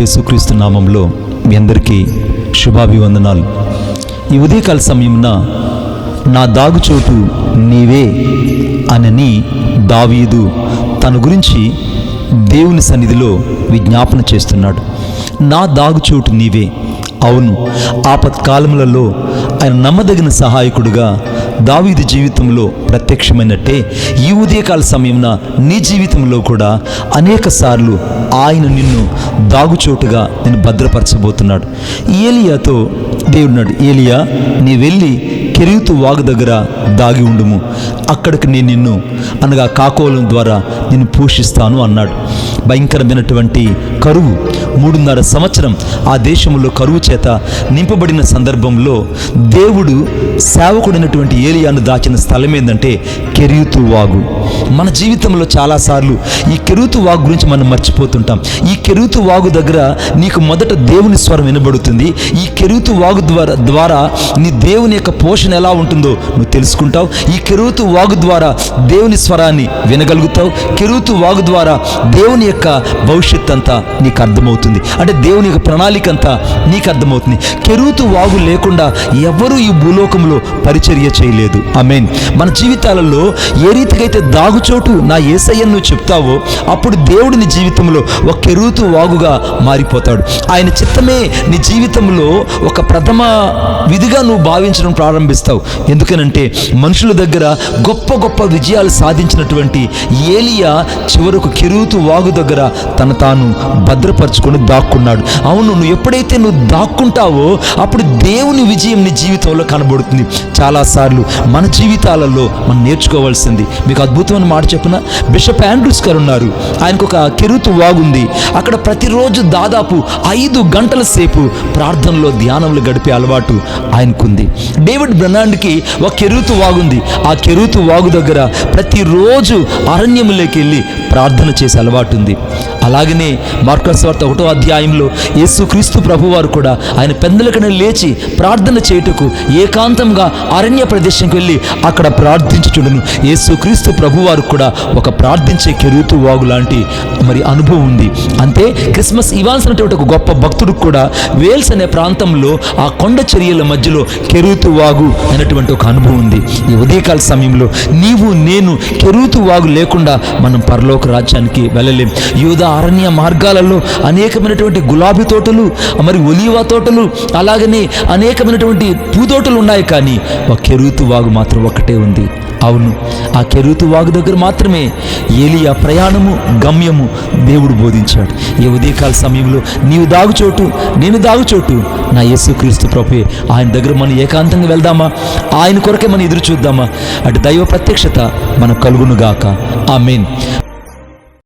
యేసుక్రీస్తు నామంలో మీ అందరికీ శుభాభివందనాలు. ఈ ఉదయకాల సమయమున నా దాగుచోటు నీవే అనని దావీదు తన గురించి దేవుని సన్నిధిలో విజ్ఞాపన చేస్తున్నాడు. నా దాగుచోటు నీవే. అవును ఆపత్కాలములలో ఆయన నమ్మదగిన సహాయకుడుగా దావీది జీవితంలో ప్రత్యక్షమైనట్టే ఈ ఉదయకాల సమయంన నీ జీవితంలో కూడా అనేక సార్లు ఆయన నిన్ను దాగుచోటుగా నేను భద్రపరచబోతున్నాడు. ఏలియాతో దేవుడున్నాడు ఏలియా నీ వెళ్ళి కెరీతు వాగు దగ్గర దాగి ఉండుము. అక్కడికి నేను నిన్ను అనగా కాకోలం ద్వారా నిన్ను పోషిస్తాను అన్నాడు. భయంకరమైనటువంటి కరువు. మూడున్నర సంవత్సరం ఆ దేశంలో కరువు చేత నింపబడిన సందర్భంలో దేవుడు సేవకుడైనటువంటి ఏలియాను దాచిన స్థలం ఏంటంటే కెరీతు వాగు. మన జీవితంలో చాలాసార్లు ఈ కెరూతు వాగు గురించి మనం మర్చిపోతుంటాం. ఈ కెరూతు వాగు దగ్గర నీకు మొదట దేవుని స్వరం వినబడుతుంది. ఈ కెరూతు వాగు ద్వారా ద్వారా నీ దేవుని యొక్క పోషణ ఎలా ఉంటుందో నువ్వు తెలుసుకుంటావు. ఈ కెరూతు వాగు ద్వారా దేవుని స్వరాన్ని వినగలుగుతావు. కెరూతు వాగు ద్వారా దేవుని యొక్క భవిష్యత్ అంతా నీకు అర్థమవుతుంది. అంటే దేవుని యొక్క ప్రణాళిక అంతా నీకు అర్థమవుతుంది. కెరూతు వాగు లేకుండా ఎవరు ఈ భూలోకంలో పరిచర్య చేయలేదు. మీన్ మన జీవితాలలో ఏ రీతికైతే దాగుచోటు నా ఏసయ్యను నువ్వు చెప్తావో అప్పుడు దేవుడు నీ జీవితంలో ఒక కెరూతు వాగుగా మారిపోతాడు. ఆయన చిత్తమే నీ జీవితంలో ఒక ప్రథమ విధిగా నువ్వు భావించడం ప్రారంభిస్తావు. ఎందుకనంటే మనుషుల దగ్గర గొప్ప గొప్ప విజయాలు సాధించినటువంటి ఏలియా చివరకు కెరూతు వాగు దగ్గర తన తాను భద్రపరచుకొని దాక్కున్నాడు. అవును నువ్వు ఎప్పుడైతే నువ్వు దాక్కుంటావో అప్పుడు దేవుని విజయం నీ జీవితంలో కనబడుతుంది. చాలాసార్లు మన జీవితాలలో మనం నేర్చుకోవాల్సింది. మీకు అద్భుతమైన మాట చెప్పిన బిషప్ ఆండ్రూస్ గారు ఉన్నారు. ఆయనకు ఒక కెరుతు వాగుంది అక్కడ ప్రతిరోజు దాదాపు ఐదు గంటల సేపు ప్రార్థనలో ధ్యానంలో గడిపే అలవాటు ఆయనకుంది. డేవిడ్ బ్రనాండ్కి ఒక కెరుతు వాగుంది. ఆ కెరుతు వాగు దగ్గర ప్రతిరోజు అరణ్యములోకి వెళ్ళి ప్రార్థన చేసే అలవాటు ఉంది. అలాగనే మార్కస్వార్త ఒకటో అధ్యాయంలో యేసుక్రీస్తు ప్రభువారు కూడా ఆయన పెందలకనే లేచి ప్రార్థన చేయుటకు ఏకాంతంగా అరణ్య ప్రదేశంకి వెళ్ళి అక్కడ ప్రార్థించుచుండును. యేసుక్రీస్తు ప్రభువారు కూడా ఒక ప్రార్థించే కెరూతు వాగు లాంటి మరి అనుభవం ఉంది. అంతే క్రిస్మస్ ఇవ్వాల్సినటువంటి ఒక గొప్ప భక్తుడు కూడా వేల్స్ అనే ప్రాంతంలో ఆ కొండ చర్యల మధ్యలో కెరూతు వాగు అనేటువంటి ఒక అనుభవం ఉంది. ఈ ఉదయకాల సమయంలో నీవు నేను కెరూతు వాగు లేకుండా మనం పరలోక రాజ్యానికి వెళ్ళలేం. యూదా అరణ్య మార్గాలలో అనేకమైనటువంటి గులాబీ తోటలు మరి ఒలీవా తోటలు అలాగనే అనేకమైనటువంటి పూతోటలు ఉన్నాయి కానీ ఒక కెరూతు వాగు మాత్రం ఒకటే ఉంది. అవును ఆ కెరూతు వాగు దగ్గర మాత్రమే ఏలియా ప్రయాణము గమ్యము దేవుడు బోధించాడు. ఈ ఉదయకాల సమయంలో నీవు దాగుచోటు నేను దాగుచోటు. నా యేసుక్రీస్తు ప్రభు ఆయన దగ్గర మనం ఏకాంతంగా వెళ్దామా? ఆయన కొరకే మనం ఎదురు చూద్దామా అటు దైవ ప్రత్యక్షత మనకు కలుగునుగాక. ఆ మెయిన్